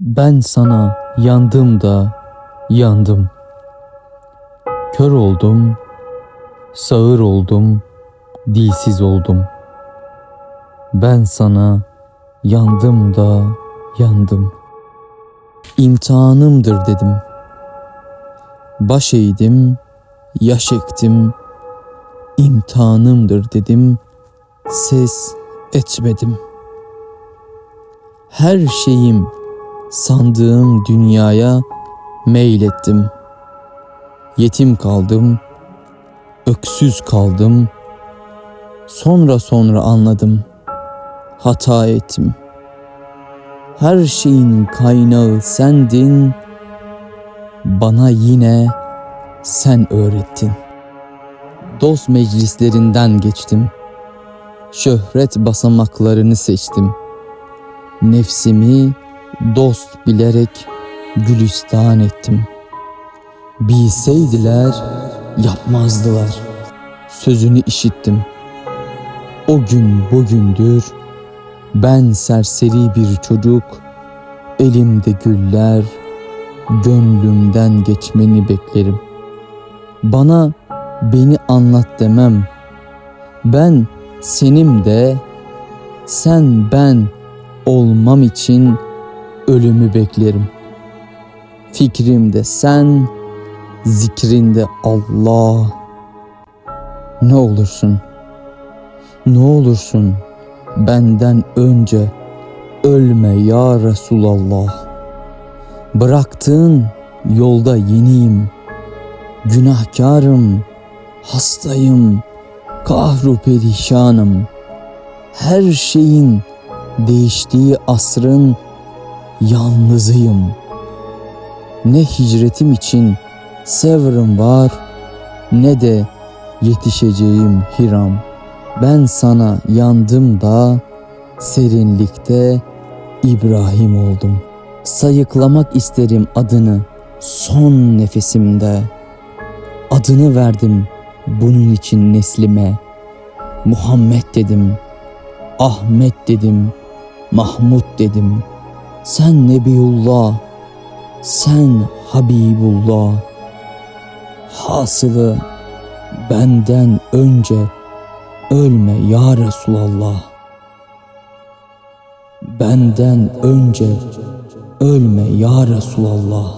Ben sana yandım da yandım. Kör oldum, sağır oldum, dilsiz oldum. Ben sana yandım da yandım. İmtihanımdır dedim. Baş eğdim, yaş ektim. İmtihanımdır dedim. Ses etmedim. Her şeyim sandığım dünyaya meylettim. Yetim kaldım, öksüz kaldım. Sonra sonra anladım. Hata ettim. Her şeyin kaynağı sendin. Bana yine sen öğrettin. Dost meclislerinden geçtim. Şöhret basamaklarını seçtim. Nefsimi dost bilerek gülistan ettim. Bilseydiler yapmazdılar. Sözünü işittim. O gün bugündür ben serseri bir çocuk, elimde güller, gönlümden geçmeni beklerim. Bana beni anlat demem. Ben senim de sen ben olmam için ölümü beklerim. Fikrimde sen, zikrinde Allah. Ne olursun, ne olursun benden önce ölme ya Resulallah. Bıraktığın yolda yeniyim. Günahkarım, hastayım, kahru perişanım. Her şeyin değiştiği asrın yalnızıyım. Ne hicretim için sevrım var ne de yetişeceğim hiram. Ben sana yandım da serinlikte İbrahim oldum. Sayıklamak isterim adını son nefesimde. Adını verdim bunun için neslime. Muhammed dedim, Ahmet dedim, Mahmud dedim. Sen Nebiullah, sen Habibullah. Hasılı benden önce ölme ya Resulallah. Benden önce ölme ya Resulallah.